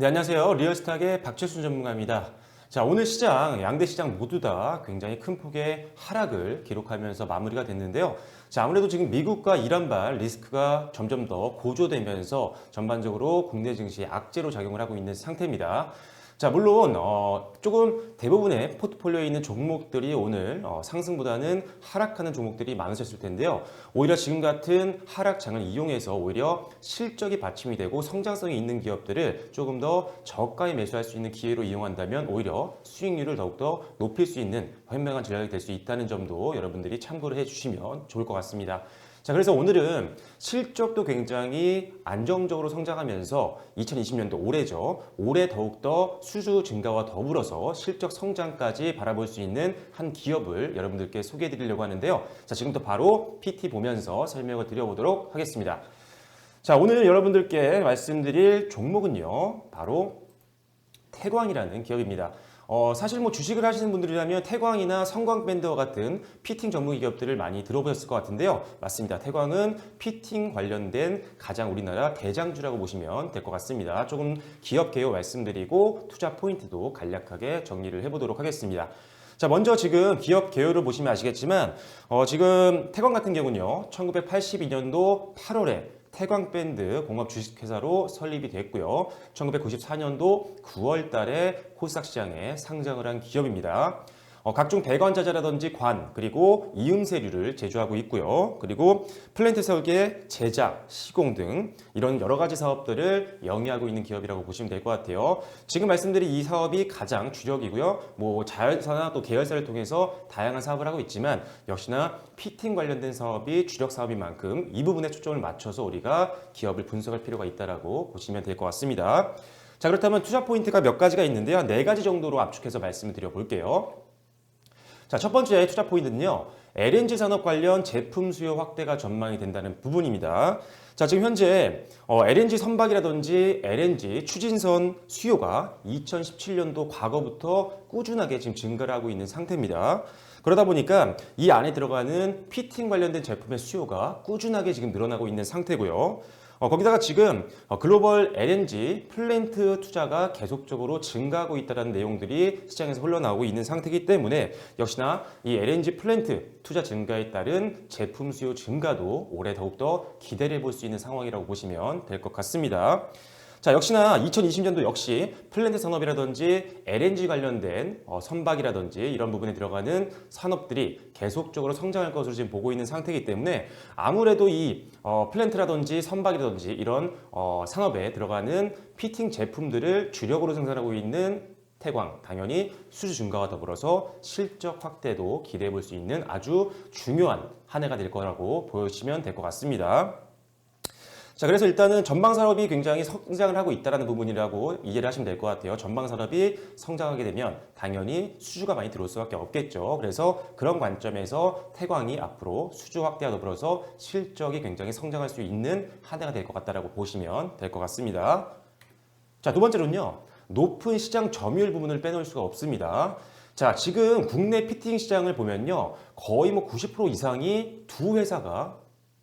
네, 안녕하세요. 리얼스탁의 박철순 전문가입니다. 자, 오늘 시장, 양대 시장 모두 다 굉장히 큰 폭의 하락을 기록하면서 마무리가 됐는데요. 자, 아무래도 지금 미국과 이란발 리스크가 점점 더 고조되면서 전반적으로 국내 증시에 악재로 작용을 하고 있는 상태입니다. 자, 물론 어, 조금 대부분의 포트폴리오에 있는 종목들이 오늘 어, 상승보다는 하락하는 종목들이 많으셨을 텐데요. 오히려 지금 같은 하락장을 이용해서 오히려 실적이 받침이 되고 성장성이 있는 기업들을 조금 더 저가에 매수할 수 있는 기회로 이용한다면 오히려 수익률을 더욱더 높일 수 있는 현명한 전략이 될 수 있다는 점도 여러분들이 참고를 해주시면 좋을 것 같습니다. 자, 그래서 오늘은 실적도 굉장히 안정적으로 성장하면서 2020년도 올해죠. 올해 더욱더 수주 증가와 더불어서 실적 성장까지 바라볼 수 있는 한 기업을 여러분들께 소개해 드리려고 하는데요. 자, 지금부터 바로 PT 보면서 설명을 드려보도록 하겠습니다. 자, 오늘 여러분들께 말씀드릴 종목은요. 바로 태광이라는 기업입니다. 어, 사실 뭐 주식을 하시는 분들이라면 태광이나 성광밴드와 같은 피팅 전문 기업들을 많이 들어보셨을 것 같은데요. 맞습니다. 태광은 피팅 관련된 가장 우리나라 대장주라고 보시면 될 것 같습니다. 조금 기업 개요 말씀드리고 투자 포인트도 간략하게 정리를 해보도록 하겠습니다. 자, 먼저 지금 기업 개요를 보시면 아시겠지만, 어, 지금 태광 같은 경우는요, 1982년도 8월에 태광밴드 공업 주식회사로 설립이 됐고요. 1994년도 9월 달에 코스닥 시장에 상장을 한 기업입니다. 어, 각종 배관자재라든지 관 그리고 이음새류를 제조하고 있고요. 그리고 플랜트 설계, 제작, 시공 등 이런 여러 가지 사업들을 영위하고 있는 기업이라고 보시면 될 것 같아요. 지금 말씀드린 이 사업이 가장 주력이고요. 뭐 자회사나 또 계열사를 통해서 다양한 사업을 하고 있지만 역시나 피팅 관련된 사업이 주력 사업인 만큼 이 부분에 초점을 맞춰서 우리가 기업을 분석할 필요가 있다라고 보시면 될 것 같습니다. 자 그렇다면 투자 포인트가 몇 가지가 있는데요. 네 가지 정도로 압축해서 말씀을 드려볼게요. 자, 첫 번째 투자 포인트는요. LNG 산업 관련 제품 수요 확대가 전망이 된다는 부분입니다. 자, 지금 현재 어, LNG 선박이라든지 LNG 추진선 수요가 2017년도 과거부터 꾸준하게 지금 증가를 하고 있는 상태입니다. 그러다 보니까 이 안에 들어가는 피팅 관련된 제품의 수요가 꾸준하게 지금 늘어나고 있는 상태고요. 어, 거기다가 지금 어, 글로벌 LNG 플랜트 투자가 계속적으로 증가하고 있다는 내용들이 시장에서 흘러나오고 있는 상태이기 때문에 역시나 이 LNG 플랜트 투자 증가에 따른 제품 수요 증가도 올해 더욱더 기대를 해볼 수 있는 상황이라고 보시면 될 것 같습니다. 자, 역시나 2020년도 역시 플랜트 산업이라든지 LNG 관련된 어, 선박이라든지 이런 부분에 들어가는 산업들이 계속적으로 성장할 것으로 지금 보고 있는 상태이기 때문에 아무래도 이 어, 플랜트라든지 선박이라든지 이런 어, 산업에 들어가는 피팅 제품들을 주력으로 생산하고 있는 태광 당연히 수주 증가와 더불어서 실적 확대도 기대해 볼 수 있는 아주 중요한 한 해가 될 거라고 보시면 될 것 같습니다. 자, 그래서 일단은 전방 산업이 굉장히 성장을 하고 있다는 부분이라고 이해를 하시면 될 것 같아요. 전방 산업이 성장하게 되면 당연히 수주가 많이 들어올 수밖에 없겠죠. 그래서 그런 관점에서 태광이 앞으로 수주 확대와 더불어서 실적이 굉장히 성장할 수 있는 한 해가 될 것 같다라고 보시면 될 것 같습니다. 자, 두 번째로는요. 높은 시장 점유율 부분을 빼놓을 수가 없습니다. 자, 지금 국내 피팅 시장을 보면요. 거의 뭐 90% 이상이 두 회사가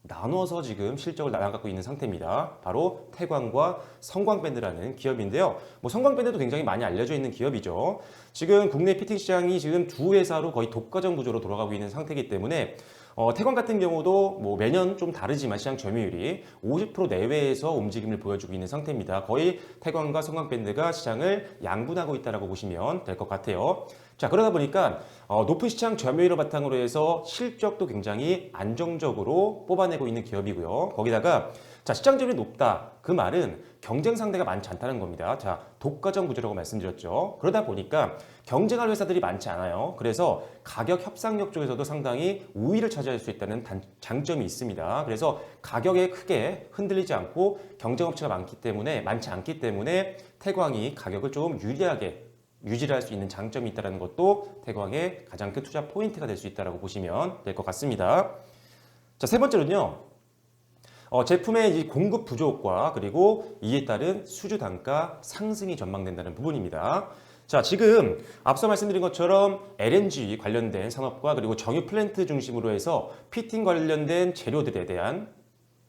나눠서 지금 실적을 나눠갖고 있는 상태입니다. 바로 태광과 성광밴드라는 기업인데요. 뭐 성광밴드도 굉장히 많이 알려져 있는 기업이죠. 지금 국내 피팅 시장이 지금 두 회사로 거의 독과점 구조로 돌아가고 있는 상태이기 때문에 어, 태광 같은 경우도 뭐 매년 좀 다르지만 시장 점유율이 50% 내외에서 움직임을 보여주고 있는 상태입니다. 거의 태광과 성광밴드가 시장을 양분하고 있다라고 보시면 될 것 같아요. 자 그러다 보니까 어, 높은 시장 점유율을 바탕으로 해서 실적도 굉장히 안정적으로 뽑아내고 있는 기업이고요. 거기다가 자 시장 점유율이 높다. 그 말은 경쟁 상대가 많지 않다는 겁니다. 자 독과점 구조라고 말씀드렸죠. 그러다 보니까 경쟁할 회사들이 많지 않아요. 그래서 가격 협상력 쪽에서도 상당히 우위를 차지할 수 있다는 단, 장점이 있습니다. 그래서 가격에 크게 흔들리지 않고 경쟁업체가 많기 때문에 많지 않기 때문에 태광이 가격을 좀 유리하게 유지를 할 수 있는 장점이 있다는 것도 태광의 가장 큰 투자 포인트가 될 수 있다고 보시면 될 것 같습니다. 자, 세 번째로는요. 어, 제품의 이 공급 부족과 그리고 이에 따른 수주 단가 상승이 전망된다는 부분입니다. 자, 지금 앞서 말씀드린 것처럼 LNG 관련된 산업과 그리고 정유 플랜트 중심으로 해서 피팅 관련된 재료들에 대한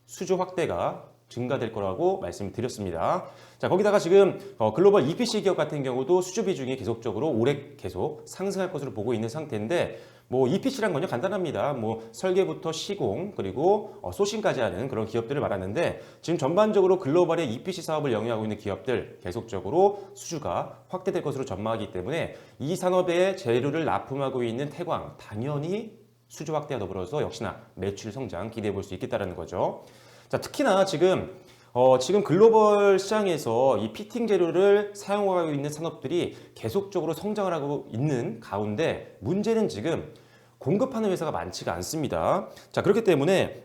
수주 확대가 증가될 거라고 말씀드렸습니다. 자, 거기다가 지금 어, 글로벌 EPC 기업 같은 경우도 수주 비중이 계속적으로 올해 계속 상승할 것으로 보고 있는 상태인데 뭐 EPC란 건요 간단합니다. 뭐 설계부터 시공 그리고 어, 소싱까지 하는 그런 기업들을 말하는데 지금 전반적으로 글로벌의 EPC 사업을 영위하고 있는 기업들 계속적으로 수주가 확대될 것으로 전망하기 때문에 이 산업에 재료를 납품하고 있는 태광 당연히 수주 확대와 더불어서 역시나 매출 성장 기대해 볼 수 있겠다라는 거죠. 자, 특히나 지금 어, 지금 글로벌 시장에서 이 피팅 재료를 사용하고 있는 산업들이 계속적으로 성장을 하고 있는 가운데 문제는 지금 공급하는 회사가 많지가 않습니다. 자, 그렇기 때문에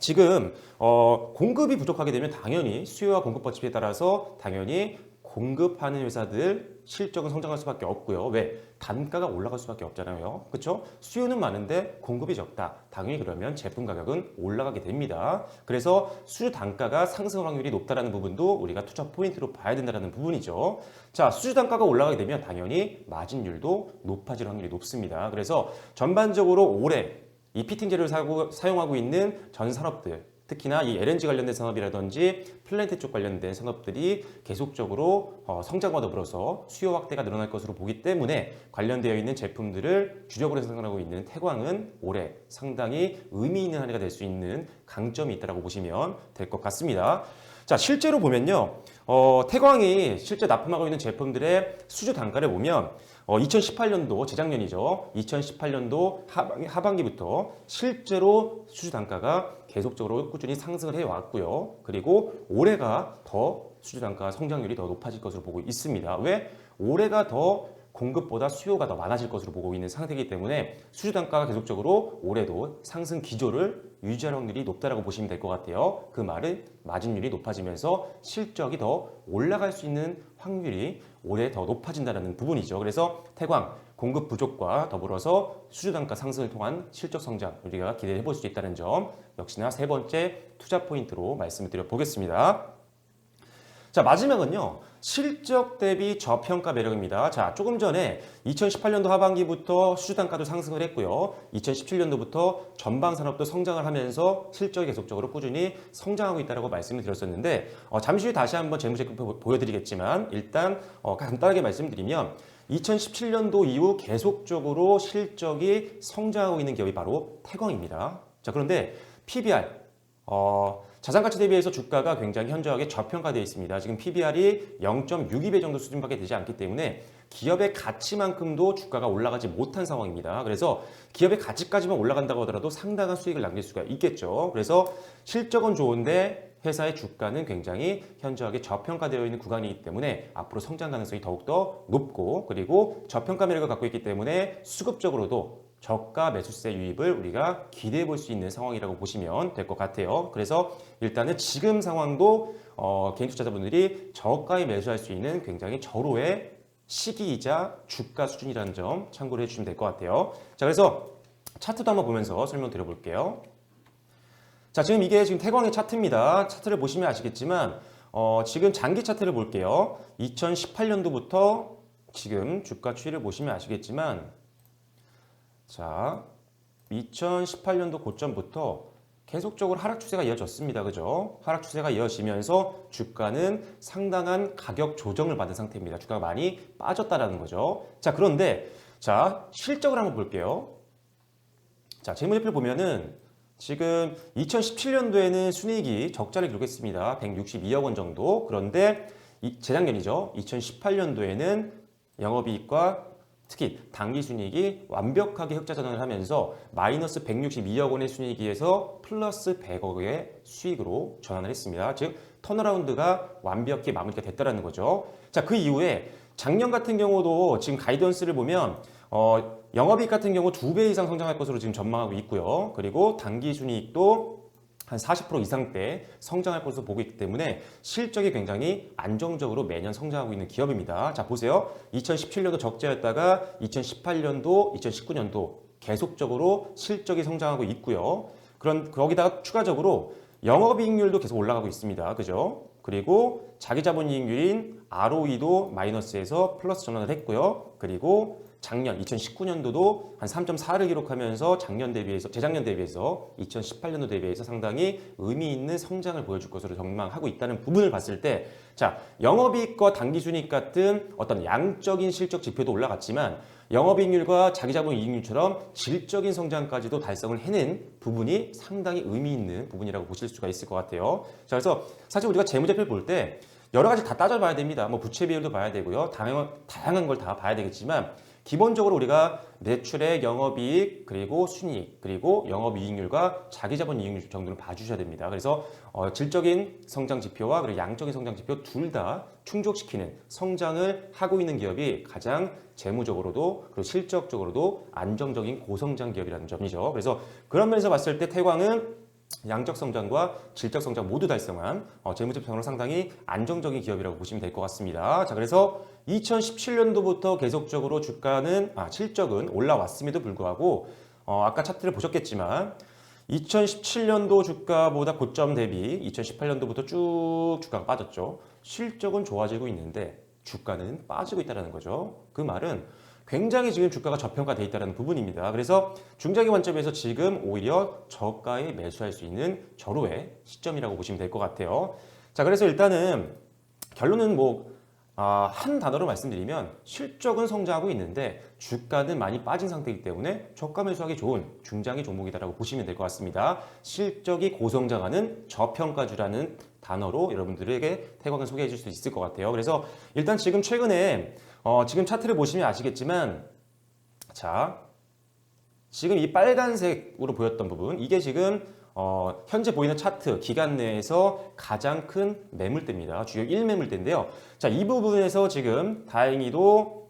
지금 어, 공급이 부족하게 되면 당연히 수요와 공급 법칙에 따라서 당연히 공급하는 회사들 실적은 성장할 수밖에 없고요. 왜? 단가가 올라갈 수밖에 없잖아요. 그렇죠? 수요는 많은데 공급이 적다. 당연히 그러면 제품 가격은 올라가게 됩니다. 그래서 수주 단가가 상승 확률이 높다라는 부분도 우리가 투자 포인트로 봐야 된다는 부분이죠. 자, 수주 단가가 올라가게 되면 당연히 마진율도 높아질 확률이 높습니다. 그래서 전반적으로 올해 이 피팅 재료를 사고, 사용하고 있는 전 산업들 특히나 이 LNG 관련된 산업이라든지 플랜트 쪽 관련된 산업들이 계속적으로 어, 성장과 더불어서 수요 확대가 늘어날 것으로 보기 때문에 관련되어 있는 제품들을 주력으로 생산하고 있는 태광은 올해 상당히 의미 있는 한 해가 될 수 있는 강점이 있다고 보시면 될 것 같습니다. 자, 실제로 보면요. 어, 태광이 실제 납품하고 있는 제품들의 수주 단가를 보면 어, 2018년도 재작년이죠. 2018년도 하반기, 부터 실제로 수주 단가가 계속적으로 꾸준히 상승을 해 왔고요. 그리고 올해가 더 수주 단가 성장률이 더 높아질 것으로 보고 있습니다. 왜? 올해가 더 공급보다 수요가 더 많아질 것으로 보고 있는 상태이기 때문에 수주 단가가 계속적으로 올해도 상승 기조를 유지할 확률이 높다라고 보시면 될 것 같아요. 그 말은 마진율이 높아지면서 실적이 더 올라갈 수 있는 확률이 올해 더 높아진다는 부분이죠. 그래서 태광 공급 부족과 더불어서 수주 단가 상승을 통한 실적 성장 우리가 기대해 볼 수 있다는 점 역시나 세 번째 투자 포인트로 말씀을 드려 보겠습니다. 자, 마지막은요. 실적 대비 저평가 매력입니다. 자, 조금 전에 2018년도 하반기부터 수주 단가도 상승을 했고요. 2017년도부터 전방 산업도 성장을 하면서 실적이 계속적으로 꾸준히 성장하고 있다고 말씀을 드렸었는데 어, 잠시 후에 다시 한번 재무제표 보여드리겠지만 일단 어, 간단하게 말씀드리면 2017년도 이후 계속적으로 실적이 성장하고 있는 기업이 바로 태광입니다. 자, 그런데 PBR 어, 자산 가치 대비해서 주가가 굉장히 현저하게 저평가되어 있습니다. 지금 PBR이 0.62배 정도 수준밖에 되지 않기 때문에 기업의 가치만큼도 주가가 올라가지 못한 상황입니다. 그래서 기업의 가치까지만 올라간다고 하더라도 상당한 수익을 남길 수가 있겠죠. 그래서 실적은 좋은데 회사의 주가는 굉장히 현저하게 저평가되어 있는 구간이기 때문에 앞으로 성장 가능성이 더욱더 높고 그리고 저평가 매력을 갖고 있기 때문에 수급적으로도 저가 매수세 유입을 우리가 기대해 볼 수 있는 상황이라고 보시면 될 것 같아요. 그래서 일단은 지금 상황도 어, 개인 투자자분들이 저가에 매수할 수 있는 굉장히 절호의 시기이자 주가 수준이라는 점 참고를 해주시면 될 것 같아요. 자, 그래서 차트도 한번 보면서 설명 드려볼게요. 자, 지금 이게 지금 태광의 차트입니다. 차트를 보시면 아시겠지만 어, 지금 장기 차트를 볼게요. 2018년도부터 지금 주가 추이를 보시면 아시겠지만 자, 2018년도 고점부터 계속적으로 하락 추세가 이어졌습니다. 그죠? 하락 추세가 이어지면서 주가는 상당한 가격 조정을 받은 상태입니다. 주가가 많이 빠졌다라는 거죠. 자, 그런데 자, 실적을 한번 볼게요. 자, 재무제표를 보면은 지금 2017년도에는 순이익이 적자를 기록했습니다. 162억 원 정도. 그런데 재작년이죠. 2018년도에는 영업이익과 특히 당기 순이익이 완벽하게 흑자 전환을 하면서 마이너스 162억 원의 순이익에서 플러스 100억의 수익으로 전환을 했습니다. 즉 턴어라운드가 완벽히 마무리가 됐다는 거죠. 자, 그 이후에 작년 같은 경우도 지금 가이던스를 보면 어, 영업이익 같은 경우 두 배 이상 성장할 것으로 지금 전망하고 있고요. 그리고 당기 순이익도 한 40% 이상대 성장할 것으로 보고 있기 때문에 실적이 굉장히 안정적으로 매년 성장하고 있는 기업입니다. 자, 보세요. 2017년도 적자였다가 2018년도, 2019년도 계속적으로 실적이 성장하고 있고요. 그런 거기다가 추가적으로 영업이익률도 계속 올라가고 있습니다. 그죠? 그리고 자기자본이익률인 ROE도 마이너스에서 플러스 전환을 했고요. 그리고 작년 2019년도도 한 3.4를 기록하면서 작년 대비해서 재작년 대비해서 2018년도 대비해서 상당히 의미 있는 성장을 보여줄 것으로 전망하고 있다는 부분을 봤을 때 자, 영업이익과 당기순이익 같은 어떤 양적인 실적 지표도 올라갔지만 영업이익률과 자기자본 이익률처럼 질적인 성장까지도 달성을 해낸 부분이 상당히 의미 있는 부분이라고 보실 수가 있을 것 같아요. 자, 그래서 사실 우리가 재무제표를 볼 때 여러 가지 다 따져봐야 됩니다. 뭐 부채 비율도 봐야 되고요. 다양한, 다양한 걸 다 봐야 되겠지만 기본적으로 우리가 매출액, 영업이익, 그리고 순이익, 그리고 영업이익률과 자기자본 이익률 정도는 봐주셔야 됩니다. 그래서 어, 질적인 성장 지표와 그리고 양적인 성장 지표 둘 다 충족시키는 성장을 하고 있는 기업이 가장 재무적으로도 그리고 실적적으로도 안정적인 고성장 기업이라는 점이죠. 그래서 그런 면에서 봤을 때 태광은 양적 성장과 질적 성장 모두 달성한 어, 재무제표상으로 상당히 안정적인 기업이라고 보시면 될 것 같습니다. 자, 그래서 2017년도부터 계속적으로 주가는 아, 실적은 올라왔음에도 불구하고 어, 아까 차트를 보셨겠지만 2017년도 주가보다 고점 대비 2018년도부터 쭉 주가가 빠졌죠. 실적은 좋아지고 있는데 주가는 빠지고 있다는 거죠. 그 말은 굉장히 지금 주가가 저평가돼 있다는 부분입니다. 그래서 중장기 관점에서 지금 오히려 저가에 매수할 수 있는 절호의 시점이라고 보시면 될 것 같아요. 자, 그래서 일단은 결론은 뭐 아, 한 단어로 말씀드리면 실적은 성장하고 있는데 주가는 많이 빠진 상태이기 때문에 저가 매수하기 좋은 중장기 종목이다라고 보시면 될 것 같습니다. 실적이 고성장하는 저평가주라는 단어로 여러분들에게 태광을 소개해 줄 수 있을 것 같아요. 그래서 일단 지금 최근에 어, 지금 차트를 보시면 아시겠지만 자 지금 이 빨간색으로 보였던 부분 이게 지금 어, 현재 보이는 차트 기간 내에서 가장 큰 매물대입니다. 주요 1매물대인데요. 자, 이 부분에서 지금 다행히도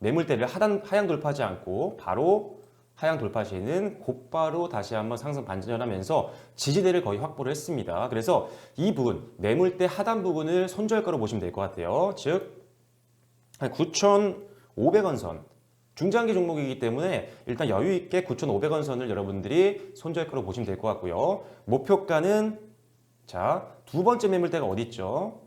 매물대를 하단, 하향 돌파하지 않고 바로 하향 돌파 시에는 곧바로 다시 한번 상승 반전하면서 지지대를 거의 확보를 했습니다. 그래서 이 부분, 매물대 하단 부분을 손절가로 보시면 될 것 같아요. 즉, 9,500원 선, 중장기 종목이기 때문에 일단 여유 있게 9,500원 선을 여러분들이 손절가로 보시면 될 것 같고요. 목표가는 자, 두 번째 매물대가 어디 있죠?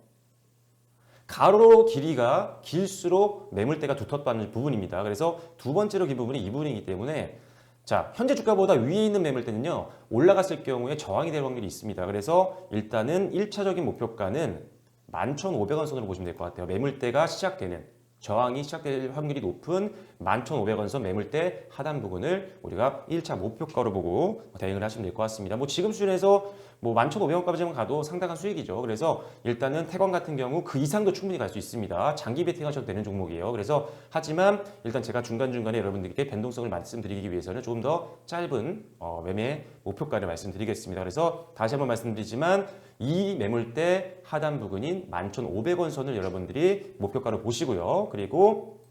가로 길이가 길수록 매물대가 두텁다는 부분입니다. 그래서 두 번째로 긴 부분이 이 부분이기 때문에 자, 현재 주가보다 위에 있는 매물대는요. 올라갔을 경우에 저항이 될 확률이 있습니다. 그래서 일단은 1차적인 목표가는 11,500원 선으로 보시면 될 것 같아요. 매물대가 시작되는 저항이 시작될 확률이 높은 11,500원 선 매물대 하단 부분을 우리가 1차 목표가로 보고 대응을 하시면 될 것 같습니다. 뭐 지금 수준에서 뭐 11,500원까지만 가도 상당한 수익이죠. 그래서 일단은 태광 같은 경우 그 이상도 충분히 갈 수 있습니다. 장기 베팅하셔도 되는 종목이에요. 그래서 하지만 일단 제가 중간중간에 여러분들께 변동성을 말씀드리기 위해서는 조금 더 짧은 어, 매매 목표가를 말씀드리겠습니다. 그래서 다시 한번 말씀드리지만 이 매물대 하단 부근인 11,500원 선을 여러분들이 목표가로 보시고요. 그리고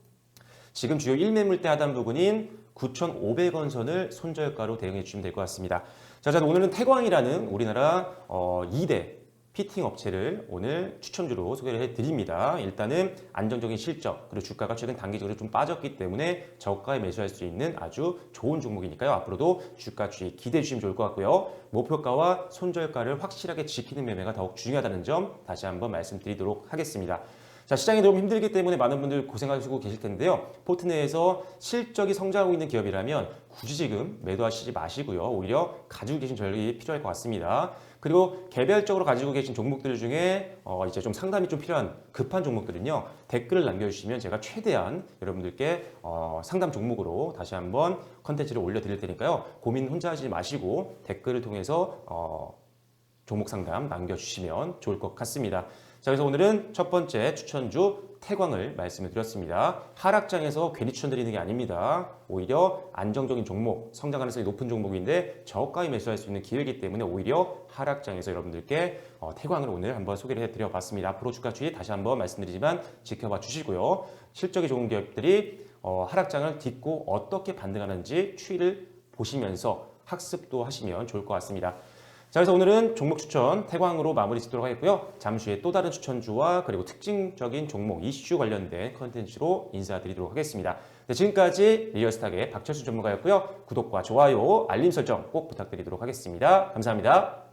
지금 주요 1매물대 하단 부근인 9,500원 선을 손절가로 대응해 주시면 될 것 같습니다. 자, 자, 오늘은 태광이라는 우리나라 어, 2대 피팅 업체를 오늘 추천주로 소개를 해드립니다. 일단은 안정적인 실적 그리고 주가가 최근 단기적으로 좀 빠졌기 때문에 저가에 매수할 수 있는 아주 좋은 종목이니까요. 앞으로도 주가 주의 기대해 주시면 좋을 것 같고요. 목표가와 손절가를 확실하게 지키는 매매가 더욱 중요하다는 점 다시 한번 말씀드리도록 하겠습니다. 자, 시장이 너무 힘들기 때문에 많은 분들 고생하시고 계실 텐데요. 포트 내에서 실적이 성장하고 있는 기업이라면 굳이 지금 매도하시지 마시고요. 오히려 가지고 계신 전략이 필요할 것 같습니다. 그리고 개별적으로 가지고 계신 종목들 중에 어 이제 좀 상담이 좀 필요한 급한 종목들은요. 댓글을 남겨주시면 제가 최대한 여러분들께 어 상담 종목으로 다시 한번 컨텐츠를 올려드릴 테니까요. 고민 혼자 하지 마시고 댓글을 통해서 어 종목 상담 남겨주시면 좋을 것 같습니다. 자, 그래서 오늘은 첫 번째 추천주 태광을 말씀을 드렸습니다. 하락장에서 괜히 추천드리는 게 아닙니다. 오히려 안정적인 종목, 성장 가능성이 높은 종목인데 저가에 매수할 수 있는 기회이기 때문에 오히려 하락장에서 여러분들께 어, 태광을 오늘 한번 소개를 해드려 봤습니다. 앞으로 주가 주의 다시 한번 말씀드리지만 지켜봐 주시고요. 실적이 좋은 기업들이 어, 하락장을 딛고 어떻게 반등하는지 추이를 보시면서 학습도 하시면 좋을 것 같습니다. 자, 그래서 오늘은 종목 추천 태광으로 마무리 짓도록 하겠고요. 잠시 후에 또 다른 추천주와 그리고 특징적인 종목 이슈 관련된 컨텐츠로 인사드리도록 하겠습니다. 네, 지금까지 리얼스탁의 박철수 전문가였고요. 구독과 좋아요, 알림 설정 꼭 부탁드리도록 하겠습니다. 감사합니다.